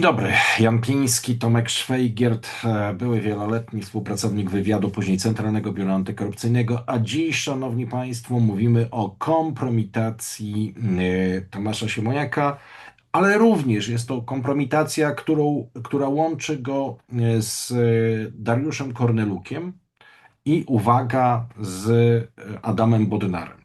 Dzień dobry, Jan Piński, Tomek Szwejgiert, e, były wieloletni współpracownik wywiadu, później Centralnego Biura Antykorupcyjnego, a dziś, szanowni państwo, mówimy o kompromitacji e, Tomasza Siemoniaka, ale również jest to kompromitacja, którą, która łączy go e, z Dariuszem Kornelukiem i uwaga, z Adamem Bodnarem.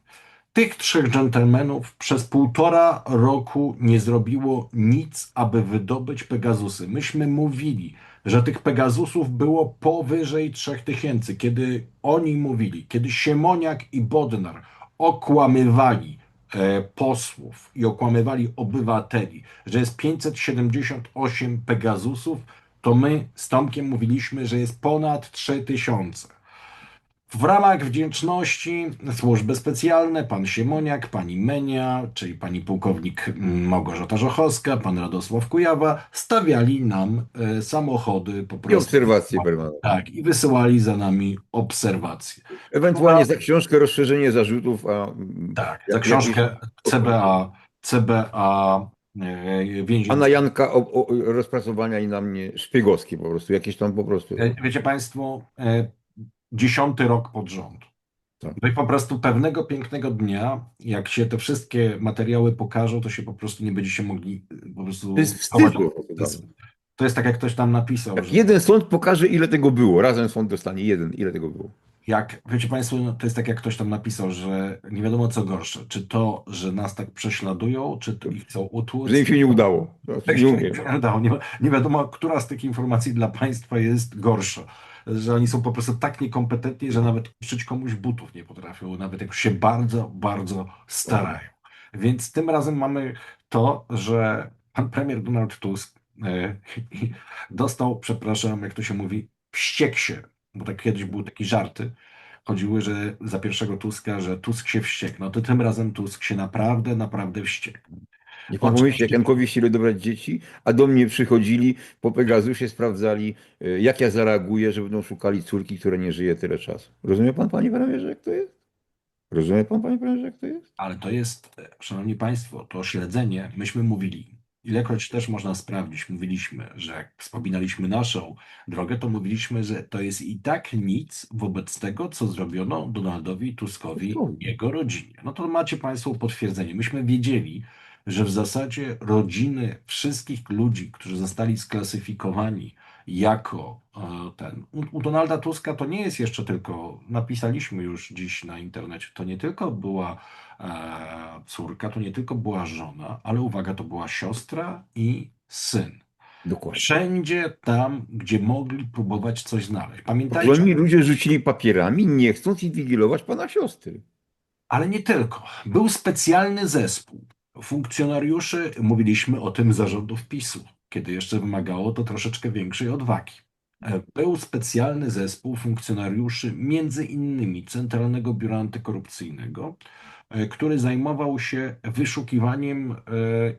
Tych trzech dżentelmenów przez półtora roku nie zrobiło nic, aby wydobyć Pegazusy. Myśmy mówili, że tych Pegazusów było powyżej trzech tysięcy. Kiedy oni mówili, kiedy Siemoniak i Bodnar okłamywali e, posłów i okłamywali obywateli, że jest 578 Pegazusów, to my z Tomkiem mówiliśmy, że jest ponad 3000. W ramach wdzięczności służby specjalne, pan Siemoniak, pani Menia, czyli pani pułkownik Małgorzata Żochowska, pan Radosław Kujawa stawiali nam e, samochody po prostu. I obserwacje permanentne. Tak, i wysyłali za nami obserwacje. Ewentualnie za książkę rozszerzenie zarzutów, a Tak, za książkę CBA, CBA e, więzień. Pana Janka o, o, rozpracowania i na mnie szpiegowskie po prostu, jakieś tam po prostu. E, Wiecie Państwo, e, dziesiąty rok pod rząd. Tak. No i po prostu pewnego pięknego dnia, jak się te wszystkie materiały pokażą, to się po prostu nie będziecie mogli e, po prostu To jest wstyd. To jest, tak. jak ktoś tam napisał, że jeden sąd pokaże, ile tego było, razem sąd dostanie jeden, ile tego było. jak, wiecie Państwo, no, to jest tak, jak ktoś tam napisał, że nie wiadomo co gorsze, czy to, że nas tak prześladują, czy to ich chcą utłuc. Że im się nie udało. No, nie nie udało. Nie, nie wiadomo, która z tych informacji dla państwa jest gorsza. Że oni są po prostu tak niekompetentni, że nawet uszyć komuś butów nie potrafią, nawet jak się bardzo, bardzo starają. Więc tym razem mamy to, że pan premier Donald Tusk e, dostał, przepraszam, jak to się mówi, wściekł się, bo tak kiedyś były takie żarty, chodziły, że za pierwszego Tuska, że Tusk się wściekł. No to tym razem Tusk się naprawdę, naprawdę wściekł. Nie jak Jankowi chcieli odebrać dzieci, a do mnie przychodzili po Pegasusie, sprawdzali, y, jak ja zareaguję, że będą szukali córki, która nie żyje tyle czasu. Rozumie pan, panie premierze, jak to jest? Rozumie pan, panie premierze, jak to jest? Ale to jest, e, szanowni państwo, to śledzenie, myśmy mówili, ilekroć też można sprawdzić, mówiliśmy, że jak wspominaliśmy naszą drogę, to mówiliśmy, że to jest i tak nic wobec tego, co zrobiono Donaldowi Tuskowi Tuskowi. i jego rodzinie. No to macie państwo potwierdzenie. Myśmy wiedzieli, że w zasadzie rodziny wszystkich ludzi, którzy zostali sklasyfikowani jako e, ten. U, u Donalda Tuska to nie jest jeszcze tylko, napisaliśmy już dziś na internecie, to nie tylko była e, córka, to nie tylko była żona, ale uwaga, to była siostra i syn. Dokładnie. Wszędzie tam, gdzie mogli próbować coś znaleźć. Oni Pamiętajcie, ludzie rzucili papierami, nie chcąc inwigilować pana siostry. ale nie tylko. Był specjalny zespół funkcjonariuszy, mówiliśmy o tym zarządów PiSu, kiedy jeszcze wymagało to troszeczkę większej odwagi. E, Był specjalny zespół funkcjonariuszy, między innymi Centralnego Biura Antykorupcyjnego, e, który zajmował się wyszukiwaniem e,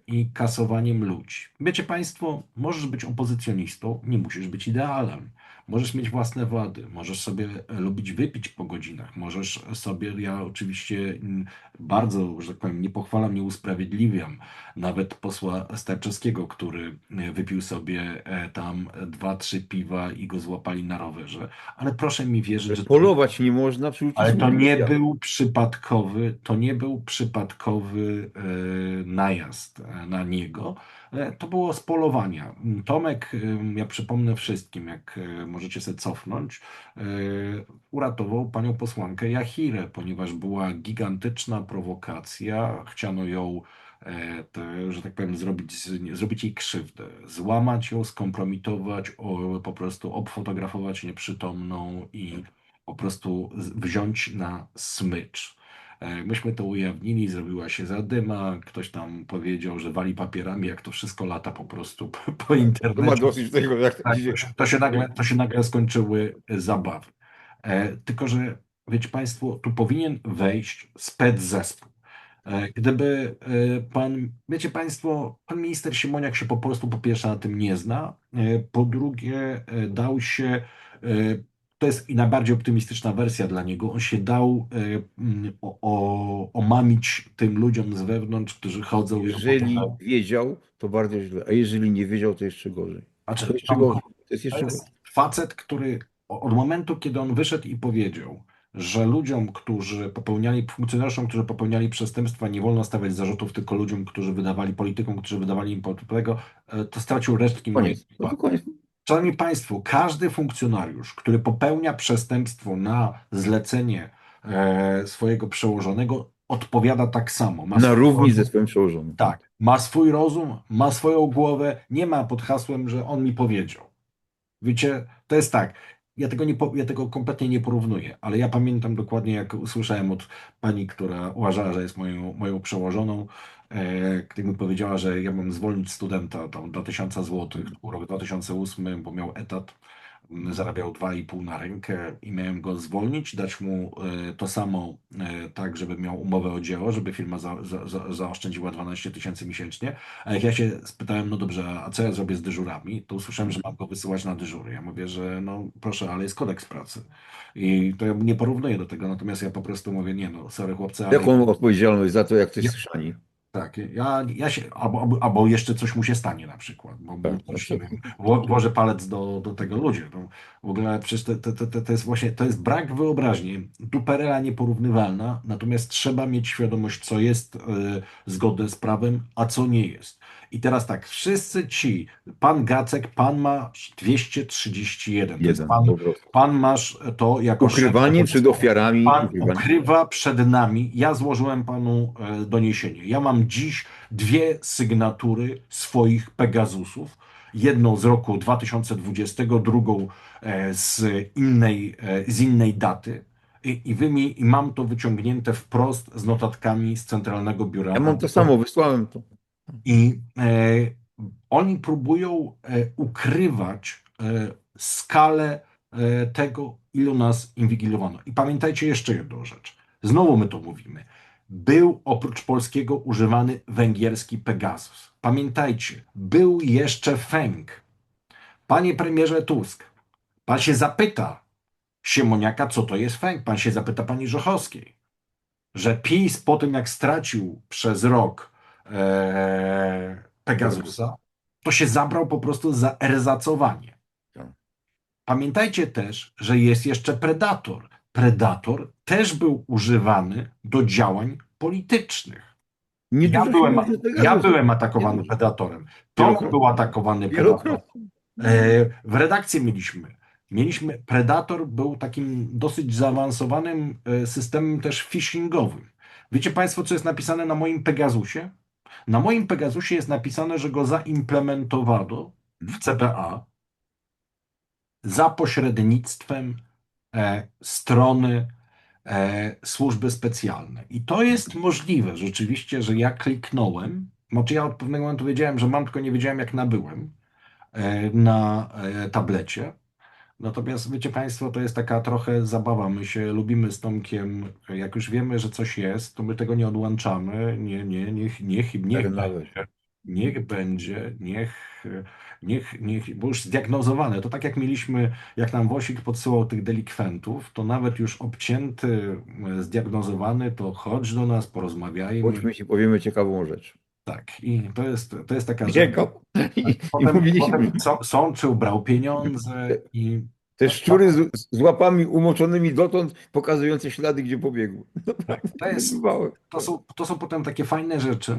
i kasowaniem ludzi. Wiecie Państwo, możesz być opozycjonistą, nie musisz być idealem. Możesz mieć własne wady, możesz sobie e, lubić wypić po godzinach, możesz sobie, ja oczywiście mm, bardzo, że tak powiem, nie pochwalam, nie usprawiedliwiam nawet posła Starczewskiego, który e, wypił sobie e, tam dwa, trzy piwa i go złapali na rowerze, ale proszę mi wierzyć, że to, Polować nie można, ale to nie był przypadkowy, to nie był przypadkowy e, najazd na niego. To było z polowania. Tomek, ja przypomnę wszystkim, jak możecie sobie cofnąć, e, uratował panią posłankę Jahirę, ponieważ była gigantyczna prowokacja. Chciano ją, e, te, że tak powiem, zrobić, zrobić jej krzywdę, złamać ją, skompromitować, o, po prostu obfotografować nieprzytomną i po prostu wziąć na smycz. E, Myśmy to ujawnili, zrobiła się zadyma, ktoś tam powiedział, że wali papierami, jak to wszystko lata po prostu po, po To ma internecie. dosyć tego, jak Tak, to, się, to, się nagle, to się nagle skończyły zabawy. E, tylko, że wiecie Państwo, tu powinien wejść spec zespół. E, Gdyby e, pan, wiecie Państwo, pan minister Simoniak się po prostu po pierwsze na tym nie zna, e, po drugie e, dał się e, to jest i najbardziej optymistyczna wersja dla niego. On się dał mm, o, o, omamić tym ludziom z wewnątrz, którzy chodzą Jeżeli wiedział, to bardzo źle, a jeżeli nie wiedział, to jeszcze gorzej. Znaczy, To jeszcze tam- gorzej. To jest To jeszcze gorzej. jest facet, który od momentu, kiedy on wyszedł i powiedział, że ludziom, którzy popełniali, funkcjonariuszom, którzy popełniali przestępstwa, nie wolno stawiać zarzutów, tylko ludziom, którzy wydawali, politykom, którzy wydawali im tego, e, to stracił resztki Koniec. No to koniec. Szanowni Państwo, każdy funkcjonariusz, który popełnia przestępstwo na zlecenie e, swojego przełożonego, odpowiada tak samo. Ma Na równi ze swoim przełożonym. Tak, ma swój rozum, ma swoją głowę, nie ma pod hasłem, że on mi powiedział. Wiecie, to jest tak. Ja tego, nie, ja tego kompletnie nie porównuję, ale ja pamiętam dokładnie, jak usłyszałem od pani, która uważała, że jest moją, moją przełożoną, e, mi powiedziała, że ja mam zwolnić studenta tam do 1000 zł, to rok 2008, bo miał etat, zarabiał 2,5 na rękę i miałem go zwolnić, dać mu e, to samo, e, tak, żeby miał umowę o dzieło, żeby firma za, za, za, zaoszczędziła 12 tysięcy miesięcznie. A jak ja się spytałem, no dobrze, a co ja zrobię z dyżurami, to usłyszałem, że mam go wysyłać na dyżury. Ja mówię, że no proszę, ale jest kodeks pracy. I to ja nie porównuję do tego, natomiast ja po prostu mówię, nie no, sorry chłopcy, ale Jaką odpowiedzialność za to, jak ktoś Ja- schrzani? Tak, ja, ja się, albo, albo, albo jeszcze coś mu się stanie na przykład, bo, Tak, coś, tak. nie wiem, wło- włożę palec do, do tego ludzi. No, w ogóle przecież to, to, to, to jest właśnie, to jest brak wyobraźni, duperela nieporównywalna, natomiast trzeba mieć świadomość, co jest y, zgodne z prawem, a co nie jest. I teraz tak, wszyscy ci, pan Gacek, pan ma 231, to jest Jeden. pan, po prostu. pan masz to jako Ukrywanie przed ofiarami. Pan ukrywa przed nami. Ja złożyłem panu e, doniesienie. Ja mam dziś dwie sygnatury swoich Pegasusów. Jedną z roku 2020, drugą e, z innej, e, z innej daty. I, i, wy mi, I mam to wyciągnięte wprost z notatkami z Centralnego Biura. Ja mam to samo, wysłałem to. I e, oni próbują e, ukrywać e, skalę e, tego, ilu nas inwigilowano. I pamiętajcie jeszcze jedną rzecz. Znowu my to mówimy. Był oprócz polskiego używany węgierski Pegasus. Pamiętajcie, był jeszcze Feng. Panie premierze Tusk, pan się zapyta Siemoniaka, co to jest Feng. Pan się zapyta pani Żochowskiej, że PiS po tym, jak stracił przez rok e, Pegasusa, to się zabrał po prostu za erzacowanie. Tak. Pamiętajcie też, że jest jeszcze Predator. Predator też był używany do działań politycznych. Nie Ja byłem, ja byłem atakowany Nie. Predatorem. Tom był atakowany Predatorem. E, W redakcji mieliśmy. Mieliśmy, Predator był takim dosyć zaawansowanym e, systemem też phishingowym. Wiecie Państwo, co jest napisane na moim Pegasusie? Na moim Pegasusie jest napisane, że go zaimplementowano w CPA za pośrednictwem e, strony e, służby specjalne. I to jest możliwe rzeczywiście, że ja kliknąłem, znaczy ja od pewnego momentu wiedziałem, że mam, tylko nie wiedziałem jak nabyłem e, na e, tablecie. Natomiast wiecie Państwo, to jest taka trochę zabawa. My się lubimy z Tomkiem, jak już wiemy, że coś jest, to my tego nie odłączamy. Nie, nie, niech, niech, niech Tak niech będzie, niech, niech, niech, bo już zdiagnozowane. To tak jak mieliśmy, jak nam Wosik podsyłał tych delikwentów, to nawet już obcięty, e, zdiagnozowany, to chodź do nas, porozmawiajmy. Bądźmy ci powiemy ciekawą rzecz. Tak, i to jest, to jest taka rzecz. Ciekaw. I, i Potem, mówiliśmy, potem są- sączył, brał pieniądze i te szczury z, z łapami umoczonymi dotąd, pokazujące ślady, gdzie pobiegły. tak, to jest, to są, to są potem takie fajne rzeczy,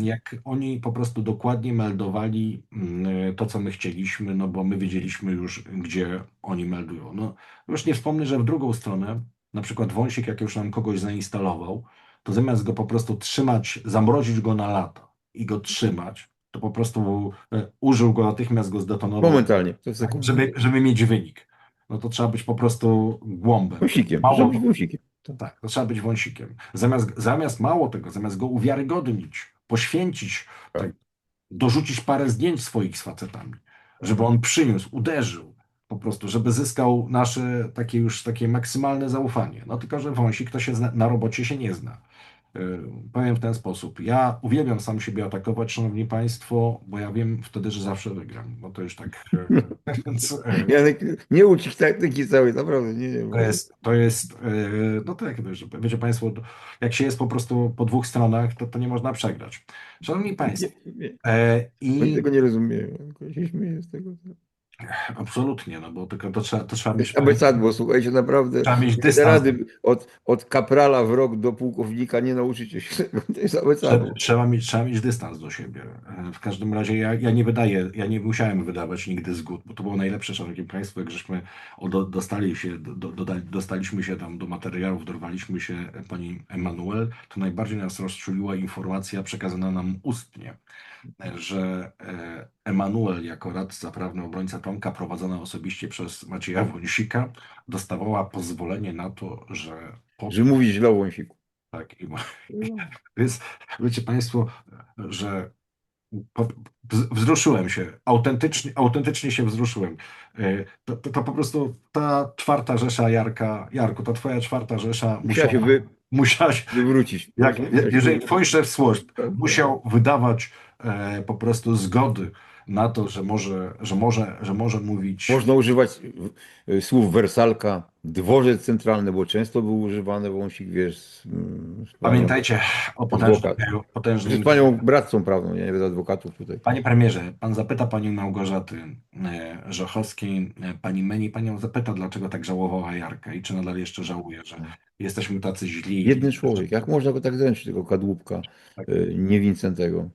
jak oni po prostu dokładnie meldowali mm, to, co my chcieliśmy, no bo my wiedzieliśmy już, gdzie oni meldują. No, już nie wspomnę, że w drugą stronę, na przykład Wąsik, jak już nam kogoś zainstalował, to zamiast go po prostu trzymać, zamrozić go na lata i go trzymać, to po prostu e, użył go, natychmiast go zdetonował, Momentalnie. Tak, żeby, żeby mieć wynik. No to trzeba być po prostu głąbem. Wąsikiem. Mało- wąsikiem. To tak, to trzeba być wąsikiem. Zamiast, zamiast mało tego, zamiast go uwiarygodnić, poświęcić, Tak. tak, dorzucić parę zdjęć swoich z facetami, żeby on przyniósł, uderzył, po prostu, żeby zyskał nasze takie już takie maksymalne zaufanie. No tylko, że wąsik to się zna, na robocie się nie zna. Y, Powiem w ten sposób. Ja uwielbiam sam siebie atakować, szanowni państwo, bo ja wiem wtedy, że zawsze wygram. No to już tak. Więc, y, Janek, nie ucz ich taktyki całej, naprawdę, nie, nie. to jest, to jest, y, no tak, wiesz, wiecie państwo, jak się jest po prostu po dwóch stronach, to, to nie można przegrać. Szanowni państwo, Nie, nie. e, i tego nie rozumieją, tylko się śmieję z tego. Absolutnie, no bo tylko to trzeba, to trzeba mieć, abecadło, słuchajcie, naprawdę. trzeba mieć dystans. rady od, od kaprala w rok do pułkownika nie nauczycie się. To jest abecadło. Trzeba, trzeba, mieć, trzeba mieć dystans do siebie. W każdym razie ja, ja nie wydaję, ja nie musiałem wydawać nigdy zgód, bo to było najlepsze, szanowni państwo, jak żeśmy do, dostali się, do, do, dostaliśmy się tam do materiałów, dorwaliśmy się e, pani Emanuel, to najbardziej nas rozczuliła informacja przekazana nam ustnie, że e, Emanuel jako radca prawny obrońca Tomka, prowadzona osobiście przez Macieja Wąsika, dostawała pozwolenie na to, że po Że mówi źle o Wąsiku. tak, i ma, więc wiecie Państwo, że wzruszyłem się, autentycznie, autentycznie się wzruszyłem. E, To, to, to po prostu ta czwarta Rzesza Jarka, Jarku, ta twoja czwarta Rzesza Musiała się wy, musiała się wywrócić. jak, jeżeli twój szef służb Tak, musiał wydawać po prostu zgody na to, że może, że może, że może mówić Można używać y, słów wersalka, dworzec centralny, bo często był używany Wąsik, wiesz, z, mm, z Pamiętajcie o potężnym, Adwokat. z potężnym panią bratcą prawną, nie, z adwokatów tutaj. Panie premierze, pan zapyta panią Małgorzaty e, Żochowskiej, e, pani Meni, panią zapyta, dlaczego tak żałowała Jarkę i czy nadal jeszcze żałuje, że jesteśmy tacy źli. Jeden człowiek, jak można go tak zręczyć, tego kadłubka, Tak. nie Wincentego,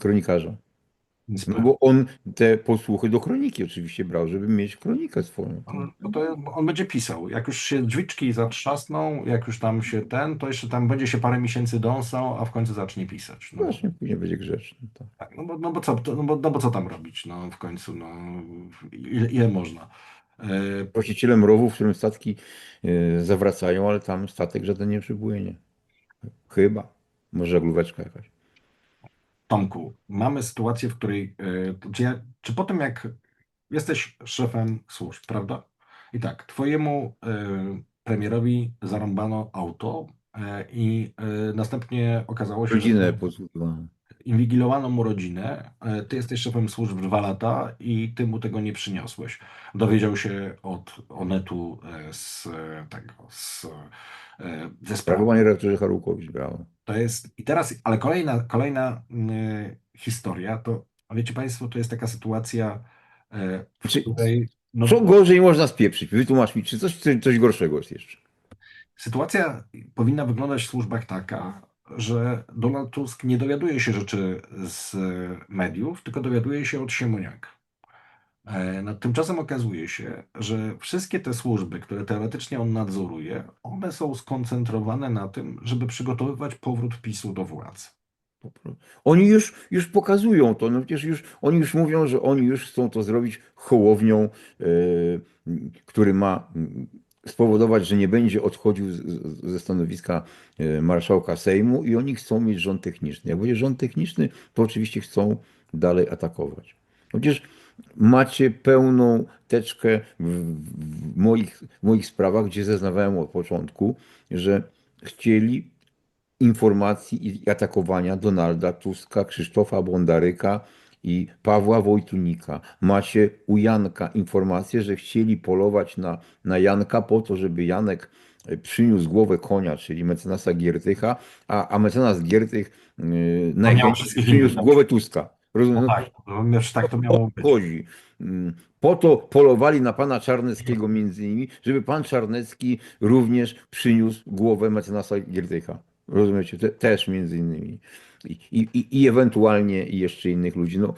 kronikarza. Więc No bo on te posłuchy do kroniki oczywiście brał, żeby mieć kronikę swoją. on, no to on będzie pisał. Jak już się drzwiczki zatrzasną, jak już tam się ten, to jeszcze tam będzie się parę miesięcy dąsał, a w końcu zacznie pisać. No, Właśnie, później będzie grzeczny. Tak. tak, no, bo, no, bo co, no, bo, no bo co tam robić? No w końcu, no ile, ile można? E, Właścicielem rowu, w którym statki y, zawracają, ale tam statek żaden nie przypłynie. Chyba. Może żaglóweczka jakaś. Tomku, mamy sytuację, w której, e, czy, ja, czy po tym jak jesteś szefem służb, prawda? I tak, twojemu e, premierowi zarąbano auto e, i następnie okazało się, Rodzinę że. Inwigilowano mu rodzinę, e, ty jesteś szefem służb dwa lata i ty mu tego nie przyniosłeś. Dowiedział się od Onetu e, z e, tego, z, ze sprawy. Panie redaktorze Harłukowicz, brawo. To jest, i teraz, ale kolejna, kolejna historia, to wiecie Państwo, to jest taka sytuacja, w Czy- której, no, Co gorzej można spieprzyć? Wytłumacz mi, czy coś, coś, coś gorszego jest jeszcze? sytuacja powinna wyglądać w służbach taka, że Donald Tusk nie dowiaduje się rzeczy z mediów, tylko dowiaduje się od Siemoniaka. E, No, tymczasem okazuje się, że wszystkie te służby, które teoretycznie on nadzoruje, one są skoncentrowane na tym, żeby przygotowywać powrót PiSu do władzy. Oni już, już pokazują to, no przecież już, oni już mówią, że oni już chcą to zrobić hołownią, yy, który ma spowodować, że nie będzie odchodził ze stanowiska yy, marszałka Sejmu i oni chcą mieć rząd techniczny. Jak będzie rząd techniczny, to oczywiście chcą dalej atakować. No Przecież macie pełną teczkę w, w, moich, w moich sprawach, gdzie zeznawałem od początku, że chcieli informacji i atakowania Donalda Tuska, Krzysztofa Bondaryka i Pawła Wojtunika. Macie u Janka informację, że chcieli polować na, na Janka po to, żeby Janek e, przyniósł głowę konia, czyli mecenasa Giertycha, a, a mecenas Giertych yy, najchętniej przyniósł innych. głowę Tuska. Rozumiem? No tak, no, wiesz, tak to miało być. chodzi. Mm, Po to polowali na pana Czarneckiego między innymi, żeby pan Czarnecki również przyniósł głowę mecenasa Giertycha. Rozumiecie? Te, też między innymi. I, i, I ewentualnie jeszcze innych ludzi. No,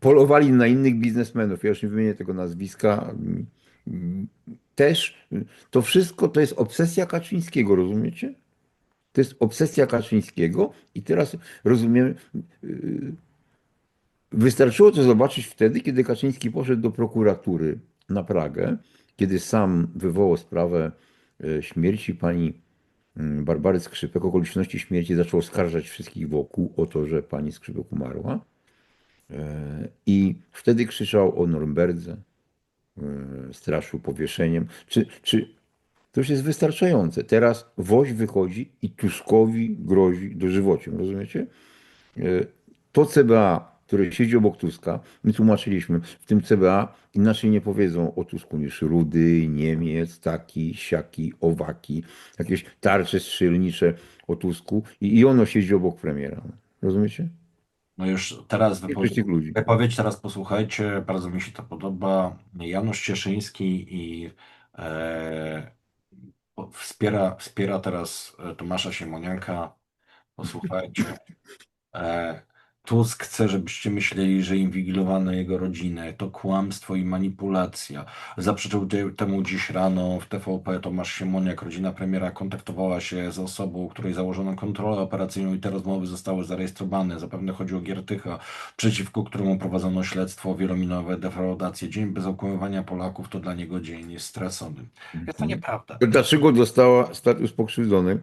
polowali na innych biznesmenów. Ja już nie wymienię tego nazwiska. Też to wszystko to jest obsesja Kaczyńskiego, rozumiecie? To jest obsesja Kaczyńskiego i teraz rozumiemy, Wystarczyło to zobaczyć wtedy, kiedy Kaczyński poszedł do prokuratury na Pragę, kiedy sam wywołał sprawę e, śmierci pani Barbary Skrzypek, okoliczności śmierci, zaczął oskarżać wszystkich wokół o to, że pani Skrzypek umarła. E, I wtedy krzyczał o Norymberdze, e, straszył powieszeniem. Czy, czy To już jest wystarczające. Teraz Woś wychodzi i Tuskowi grozi dożywociem, rozumiecie? E, To CBA, które siedzi obok Tuska, my tłumaczyliśmy, w tym CBA inaczej nie powiedzą o Tusku niż Rudy, Niemiec, taki, siaki, owaki, jakieś tarcze strzelnicze o Tusku i, i ono siedzi obok premiera. Rozumiecie? No już teraz wypowiedź, wypowiedź teraz posłuchajcie, bardzo mi się to podoba. Janusz Cieszyński i e, wspiera, wspiera teraz e, Tomasza Siemoniaka. Posłuchajcie. E, Tusk chce, żebyście myśleli, że inwigilowano jego rodzinę. To kłamstwo i manipulacja. Zaprzeczył te- temu dziś rano w TVP Tomasz Siemoniak. Rodzina premiera kontaktowała się z osobą, której założono kontrolę operacyjną i te rozmowy zostały zarejestrowane. Zapewne chodzi o Giertycha, przeciwko któremu prowadzono śledztwo o wielominowe defraudacje. Dzień bez okłamywania Polaków to dla niego dzień jest stracony. Jest to nieprawda. Dlaczego dostała status pokrzywdzonej?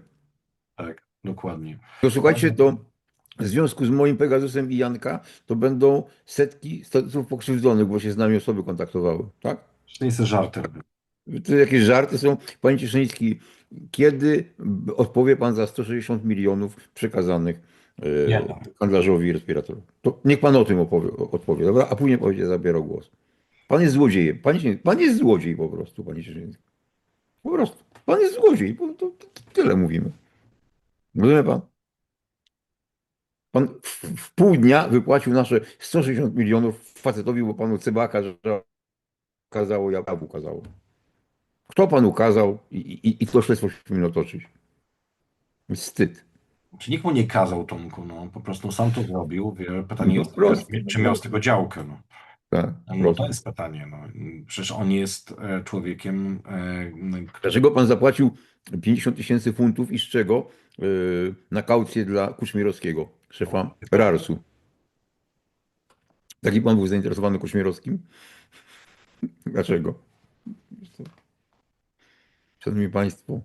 Tak, dokładnie. To słuchajcie, to w związku z moim Pegasusem i Janka, to będą setki statusów pokrzywdzonych, bo się z nami osoby kontaktowały, tak? To jest żarty. To jakieś żarty są. Panie Cieszyński, kiedy odpowie Pan za 160 milionów przekazanych e, handlarzowi respiratorów? To niech Pan o tym opowie, odpowie, dobra? A później będzie zabierał głos. Pan jest złodziejem. Cieszyński, Pan jest złodziej po prostu, Panie Cieszyński. Po prostu. Pan jest złodziej. To, to, to tyle mówimy. Rozumie Pan? Pan w, w pół dnia wypłacił nasze 160 milionów facetowi, bo Panu Cebaka, że kazało, ja prawu kazało. Kto panu kazał i, i, i to śledztwo powinno toczyć? Wstyd. Czy nikt mu nie kazał Tomku, no po prostu sam to zrobił. Wie, pytanie No jest, prosto, czy miał z tego działkę, no. Tak, No to jest pytanie, no. Przecież on jest e, człowiekiem, e, który Dlaczego pan zapłacił 50 tysięcy funtów i z czego yy, na kaucję dla Kuczmierowskiego, szefa RARS-u? Taki pan był zainteresowany Kuczmierowskim? Dlaczego? Szanowni Państwo,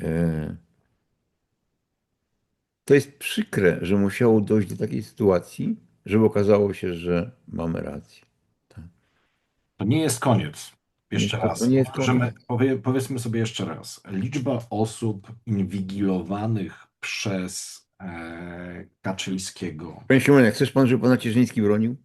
e, to jest przykre, że musiało dojść do takiej sytuacji, żeby okazało się, że mamy rację. To nie jest koniec. Jeszcze raz. to nie jest powie, powiedzmy sobie jeszcze raz. Liczba osób inwigilowanych przez Kaczyńskiego. Panie Siemoniak, chcesz pan, żeby pana Cierzyński bronił?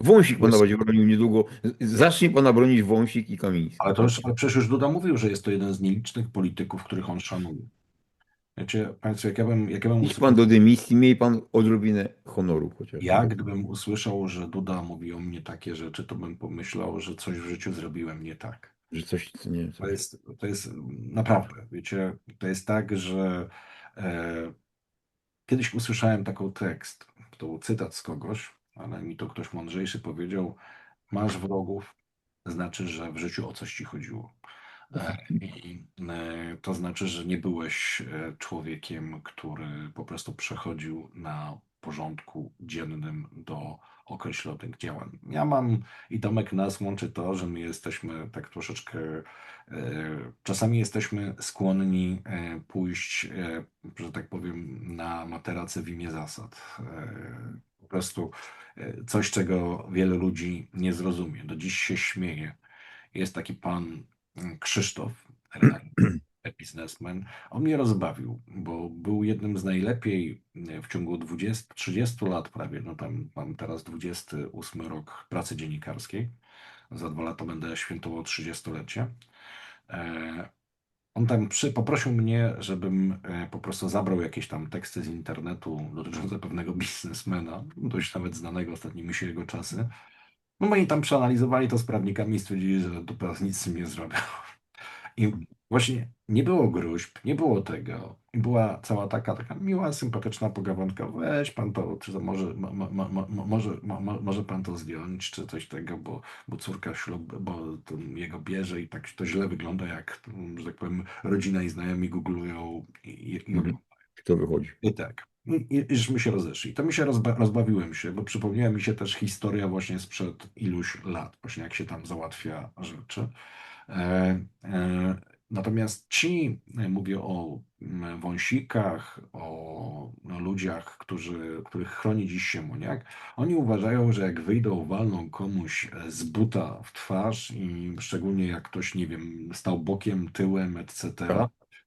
Wąsik pana będzie bronił niedługo. Zacznie pana bronić Wąsik i Kamiński. Ale to już, ale przecież już Duda mówił, że jest to jeden z nielicznych polityków, których on szanuje. Wiecie, Państwo, jak ja bym, jak ja bym Idź pan do dymisji, miej pan odrobinę honoru chociaż. Ja gdybym usłyszał, że Duda mówi o mnie takie rzeczy, to bym pomyślał, że coś w życiu zrobiłem nie tak. Że coś, co nie To jest, to jest naprawdę, wiecie, to jest tak, że e, kiedyś usłyszałem taką tekst, to był cytat z kogoś, ale mi to ktoś mądrzejszy powiedział, masz wrogów, znaczy, że w życiu o coś ci chodziło. E, I e, to znaczy, że nie byłeś e, człowiekiem, który po prostu przechodził na porządku dziennym do określonych działań. Ja mam i Tomek nas łączy to, że my jesteśmy tak troszeczkę, e, czasami jesteśmy skłonni e, pójść, e, że tak powiem, na materacę w imię zasad. Po prostu coś, czego wielu ludzi nie zrozumie. Do dziś się śmieje. Jest taki pan mm, Krzysztof, biznesmen. On mnie rozbawił, bo był jednym z najlepiej e, w ciągu 20-30 lat prawie, no tam mam teraz 28 rok pracy dziennikarskiej. Za dwa lata będę świętował 30-lecie. E, On tam przy, poprosił mnie, żebym e, po prostu zabrał jakieś tam teksty z internetu dotyczące pewnego biznesmena, dość nawet znanego, ostatnimi się jego czasy. No oni tam przeanalizowali to z prawnikami i stwierdzili, że dupa nic z tym nie zrobią. I właśnie nie było gruźb, nie było tego. I była cała taka, taka miła, sympatyczna pogawędka. Weź pan to, czy to może, mo, mo, mo, mo, może, mo, mo- może pan to zdjąć, czy coś tego, bo, bo córka ślub, bo jego bierze i tak to źle wygląda, jak, że tak powiem, rodzina i znajomi googlują i, i, Mhm. Kto wychodzi? i tak. I, iżśmy się rozeszli. To mi się rozba rozbawiłem się, bo przypomniała mi się też historia właśnie sprzed iluś lat, właśnie jak się tam załatwia rzeczy. E, e, natomiast ci, e, mówię o wąsikach, o ludziach, którzy, których chroni dziś siemoniak, oni uważają, że jak wyjdą, walną komuś z buta w twarz i szczególnie jak ktoś, nie wiem, stał bokiem, tyłem, etc.,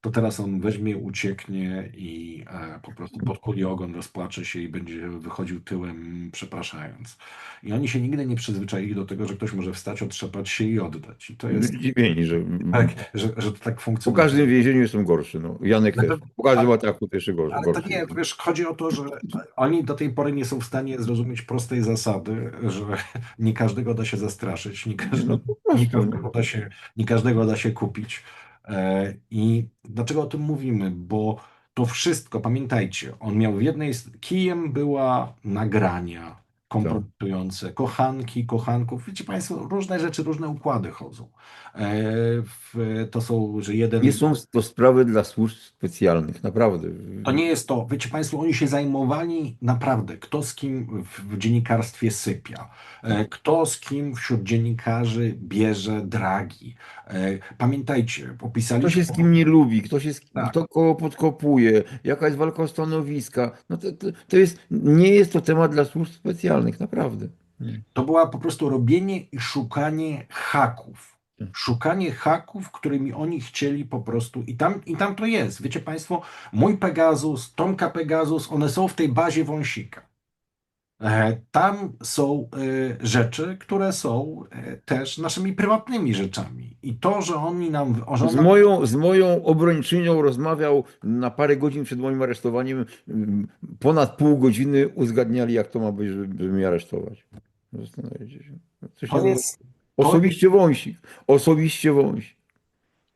to teraz on weźmie, ucieknie i e, po prostu podkuli ogon, rozpłacze się i będzie wychodził tyłem, przepraszając. I oni się nigdy nie przyzwyczaili do tego, że ktoś może wstać, otrzepać się i oddać. I to jest Zdziwieni, że tak, że, że to tak po funkcjonuje. każdym więzieniu jestem gorszy. No. Janek też. Po każdym ale- ataku też gorszy. Ale to gorszy. nie, wiesz, chodzi o to, że oni do tej pory nie są w stanie zrozumieć prostej zasady, że nie każdego da się zastraszyć, nie, No, każdego, po prostu, nie, no. każdego, da się, nie każdego da się kupić. E, I dlaczego o tym mówimy? Bo to wszystko, pamiętajcie, on miał w jednej, kijem była nagrania kompromitujące, kochanki, kochanków, wiecie Państwo, różne rzeczy, różne układy chodzą. E, to są, że jeden... Nie są to sprawy dla służb specjalnych, naprawdę. To nie jest to. Wiecie Państwo, oni się zajmowali naprawdę, kto z kim w, w dziennikarstwie sypia, e, kto z kim wśród dziennikarzy bierze dragi. E, Pamiętajcie, Kto opisaliśmy. się z kim nie lubi, kto, się z, Tak. kto kogo podkopuje, jaka jest walka o stanowiska. No to, to, to jest, nie jest to temat dla służb specjalnych, naprawdę. To była po prostu robienie i szukanie haków. Szukanie haków, którymi oni chcieli po prostu. I tam, I tam to jest. Wiecie Państwo, mój Pegasus, Tomka Pegasus, one są w tej bazie wąsika. E, Tam są e, rzeczy, które są e, też naszymi prywatnymi rzeczami. I to, że oni nam. Że Z moją, z moją obrończynią rozmawiał na parę godzin przed moim aresztowaniem. mm, Ponad pół godziny uzgadniali, jak to ma być, żeby, mnie aresztować. Zastanawiacie się. To jest. Osobiście wąsik. Osobiście wąsik.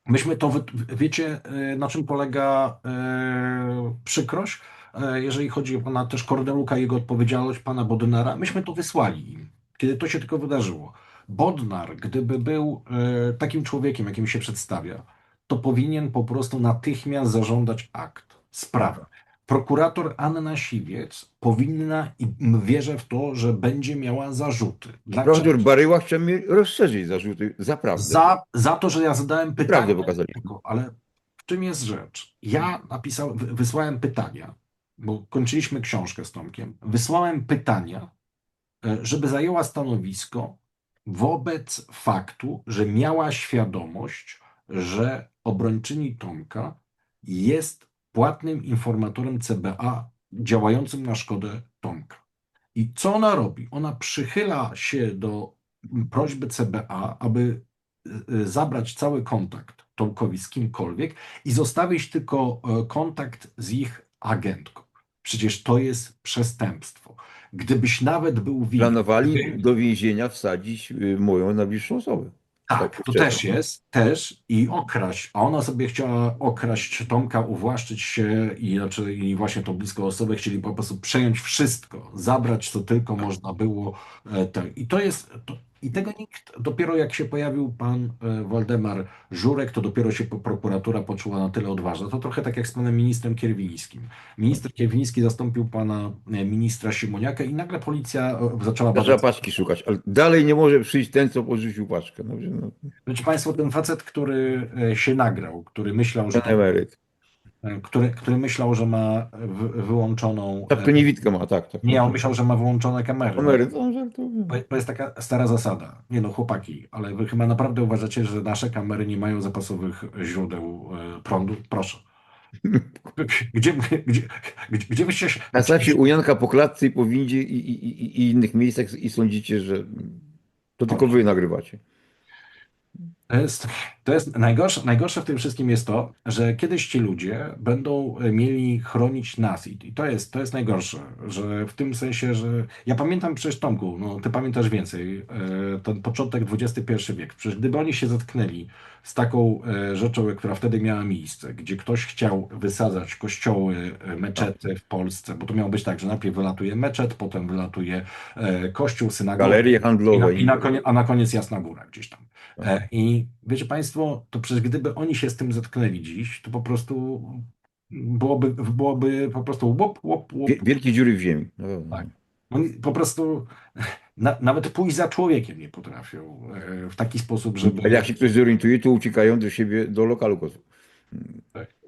Myśmy to, wiecie, na czym polega e, przykrość, jeżeli chodzi o pana też Kordeluka i jego odpowiedzialność, pana Bodnara, myśmy to wysłali im, kiedy to się tylko wydarzyło. Bodnar, gdyby był e, takim człowiekiem, jakim się przedstawia, to powinien po prostu natychmiast zażądać akt, sprawy. Prokurator Anna Siwiec powinna i wierzę w to, że będzie miała zarzuty. Dlaczego? Profesor Baryła chciał mi rozszerzyć zarzuty za prawdę. Za, za to, że ja zadałem pytanie. Prawdę pokazali. Ale w czym jest rzecz? Ja napisałem, wy- wysłałem pytania, bo kończyliśmy książkę z Tomkiem. Wysłałem pytania, e, żeby zajęła stanowisko wobec faktu, że miała świadomość, że obrończyni Tomka jest płatnym informatorem CBA działającym na szkodę Tomka. I co ona robi? Ona przychyla się do prośby CBA, aby y, y, zabrać cały kontakt Tomkowi z kimkolwiek i zostawić tylko e, kontakt z ich agentką. Przecież to jest przestępstwo. Gdybyś nawet był winny, Planowali do więzienia wsadzić y, moją najbliższą osobę. tak, tak, to też jest, też i okraść. A ona sobie chciała okraść Tomka, uwłaszczyć się i, znaczy, i właśnie tą bliską osobę chcieli po prostu przejąć wszystko, zabrać co tylko można było. E. I to jest, to, i tego nikt, dopiero jak się pojawił pan e, Waldemar Żurek, to dopiero się prokuratura poczuła na tyle odważna. To trochę tak jak z panem ministrem Kierwińskim. Minister Kierwiński zastąpił pana e, ministra Simoniaka i nagle policja e, zaczęła Zaczęła badać paczki szukać, ale dalej nie może przyjść ten, co podrzucił paczkę. No, no, Wiecie Państwo, ten facet, który się nagrał, który myślał, że, ten emeryt. E, który, który myślał, że ma wy, wyłączoną. Tak to niewidka ma, tak. tak Nie, on myślał, że ma wyłączone kamery. On żartuje. To- To jest taka stara zasada. Nie no, chłopaki, ale wy chyba naprawdę uważacie, że nasze kamery nie mają zapasowych źródeł e, prądu? Proszę. Gdzie, gdzie, gdzie, gdzie, byście się. Stawcie u Janka po klatce i po windzie i, i, i, i innych miejscach i sądzicie, że to tylko wy nagrywacie. To jest, to jest najgorsze, najgorsze w tym wszystkim jest to, że kiedyś ci ludzie będą e, mieli chronić nas i, to jest, to jest najgorsze, że w tym sensie, że ja pamiętam przecież Tomku, no ty pamiętasz więcej, e, ten początek XXI wiek, przecież gdyby oni się zetknęli z taką e, rzeczą, która wtedy miała miejsce, gdzie ktoś chciał wysadzać kościoły, meczety w Polsce, bo to miało być tak, że najpierw wylatuje meczet, potem wylatuje kościół, synagoga, Galerie i na, handlowe. i na koniec, a na koniec Jasna Góra gdzieś tam. E, I wiecie Państwo, to przecież gdyby oni się z tym zetknęli dziś, to po prostu byłoby, byłoby po prostu łop, łop, łop. Wie- Wielkie dziury w ziemi. na pewno. Tak. Oni po prostu na, nawet pójść za człowiekiem nie potrafią e, w taki sposób, żeby... Ale jak się ktoś zorientuje, to uciekają do siebie, do lokalu.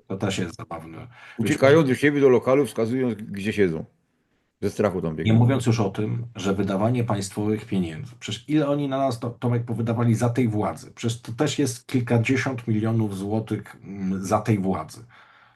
To też jest zabawne. Uciekają do siebie, do lokalu, wskazując, gdzie siedzą. Ze strachu tam Nie biegają. mówiąc już o tym, że wydawanie państwowych pieniędzy, przecież ile oni na nas, to, Tomek, powydawali za tej władzy? Przecież to też jest kilkadziesiąt milionów złotych mm, za tej władzy.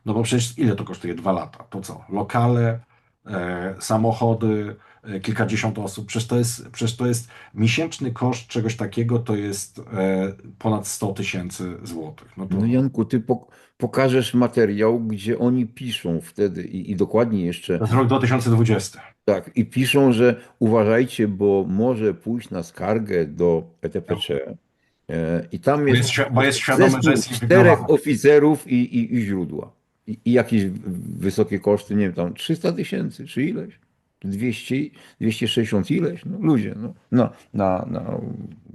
No bo przecież ile to kosztuje? Dwa lata. To co? Lokale, e, samochody, kilkadziesiąt osób. Przecież to, jest, przecież to jest miesięczny koszt czegoś takiego, to jest e, ponad 100 tysięcy złotych. No to No Janku, ty pok- pokażesz materiał, gdzie oni piszą wtedy i, i dokładnie jeszcze to jest rok 2020. tak, i piszą, że uważajcie, bo może pójść na skargę do ETPC. E, I tam Bo jest, jest, bo jest świadomy, zespół że jest czterech oficerów i, i, i źródła. I, I jakieś wysokie koszty, nie wiem, tam 300 tysięcy czy ileś. 200, 260 ileś, no ludzie, no, na, na, na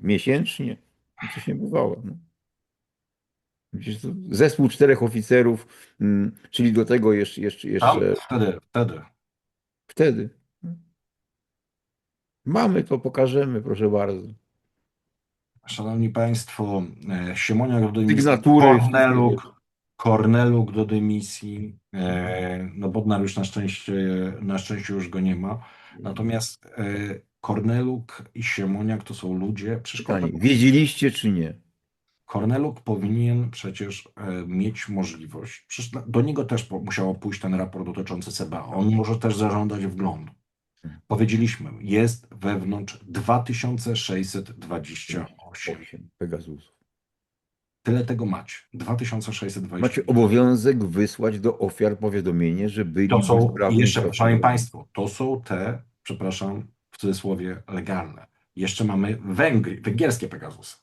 miesięcznie, coś nie bywało. No. Zespół czterech oficerów, mm, czyli do tego jeszcze, jeszcze, Tam, jeszcze wtedy, wtedy. wtedy. Mamy to, pokażemy, proszę bardzo. Szanowni Państwo, e, dymisji, Sygnatury, Korneluk, Korneluk do dymisji, e, no Bodnar już na szczęście, na szczęście już go nie ma, natomiast e, Korneluk i Siemoniak to są ludzie, Pytanie, wiedzieliście czy nie? Korneluk powinien przecież e, mieć możliwość, przecież do niego też musiało pójść ten raport dotyczący CBA, on może też zażądać wglądu. Powiedzieliśmy, jest wewnątrz 2628. Osiem Pegasusów. Tyle tego macie. 2620. Macie obowiązek wysłać do ofiar powiadomienie, że byli To są, jeszcze, szanowni Państwo, to są te, przepraszam, w cudzysłowie legalne. Jeszcze mamy Węgry, węgierskie Pegasusy.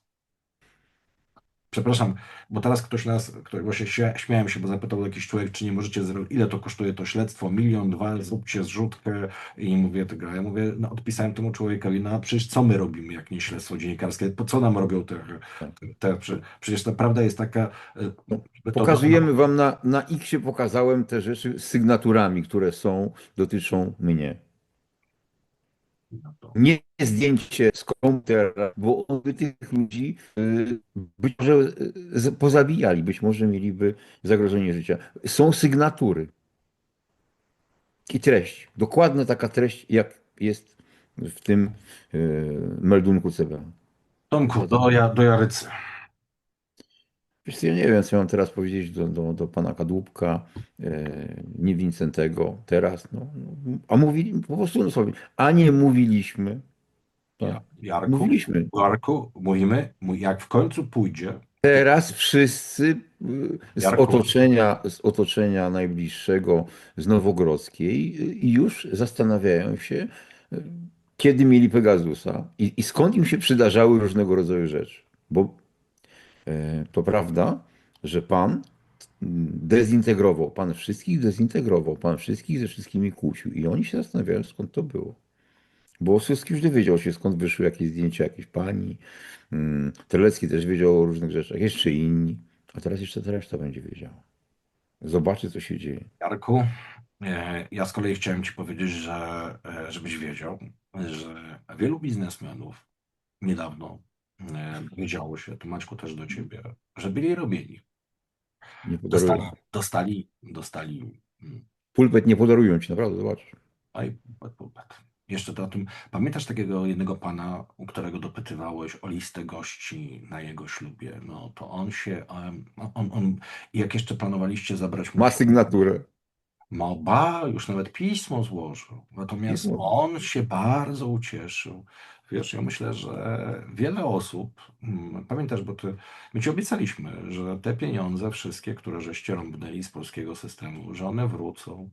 Przepraszam, bo teraz ktoś nas, ktoś, bo się śmia- śmiałem się, bo zapytał jakiś człowiek, czy nie możecie zrobić, ile to kosztuje to śledztwo, milion, dwa, zróbcie zrzutkę. I mówię tego, ja mówię, no odpisałem temu człowiekowi, no a przecież co my robimy, jak nie śledztwo dziennikarskie, po co nam robią te, te prze- przecież ta prawda jest taka, e, żeby to- Pokazujemy wam na, na X pokazałem te rzeczy z sygnaturami, które są, dotyczą mnie. Nie zdjęcie z komputera, bo on by tych ludzi y, być może y, pozabijali, być może mieliby zagrożenie życia. Są sygnatury i treść. Dokładna taka treść, jak jest w tym y, meldunku CBA. Tomku, do, ja, do Jarycy. Wiesz co, ja nie wiem, co mam teraz powiedzieć do, do, do pana Kadłubka, e, nie Wincentego teraz, no, no, a mówili po prostu no sobie, a nie mówiliśmy, Ja, Jarku, mówiliśmy, Jarku, mówimy, jak w końcu pójdzie, teraz wszyscy y, z Jarku. otoczenia, z otoczenia najbliższego, z Nowogrodzkiej y, już zastanawiają się, y, kiedy mieli Pegasusa i, i skąd im się przydarzały różnego rodzaju rzeczy, bo e, to prawda, że pan dezintegrował, pan wszystkich dezintegrował, pan wszystkich ze wszystkimi kłócił i oni się zastanawiają, skąd to było. Bo Osuski już dowiedział się, skąd wyszły jakieś zdjęcia jakiejś pani, mm, Terlecki też wiedział o różnych rzeczach, jeszcze inni, a teraz jeszcze ta reszta będzie wiedziała. Zobaczy, co się dzieje. Jarku, e, ja z kolei chciałem Ci powiedzieć, że e, żebyś wiedział, że wielu biznesmenów niedawno e, dowiedziało się, to Maćku też do Ciebie, że byli robieni. Nie Dostali, dostali, dostali mm, Pulpet nie podarują ci, naprawdę, zobacz. Aj, pupet. Jeszcze to o tym. Pamiętasz takiego jednego pana, u którego dopytywałeś o listę gości na jego ślubie? No to on się. On, on, i jak jeszcze planowaliście zabrać mu. Ma sygnaturę. Ma ba, już nawet pismo złożył. Natomiast Pismo. on się bardzo ucieszył. Wiesz, ja myślę, że wiele osób, mm, pamiętasz, bo ty, my ci obiecaliśmy, że te pieniądze wszystkie, które żeście rąbnęli z polskiego systemu, że one wrócą.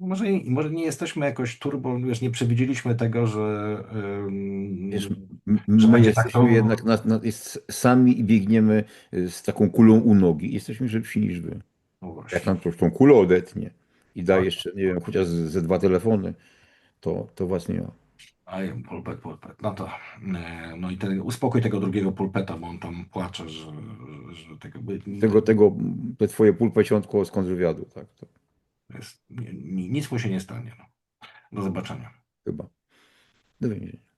Może, może nie jesteśmy jakoś turbo, wiesz, nie przewidzieliśmy tego, że ym, Wiesz, m- Że my będzie tak jesteśmy to- jednak na, na, jest, sami i biegniemy y, z taką kulą u nogi. Jesteśmy szybsi niż wy. no właśnie. Jak nam ktoś tą kulę odetnie i da Tak. jeszcze, nie wiem, chociaż ze ze dwa telefony, to, to was nie ma. Aj, pulpet, pulpet. No to, e, no i te, uspokój tego drugiego pulpeta, bo on tam płacze, że, że tego, by, Tego, tego, te twoje pulpeciątko skąd wywiadu, tak, to jest, ni- ni- nic mu się nie stanie. No. Do zobaczenia. chyba. Do widzenia.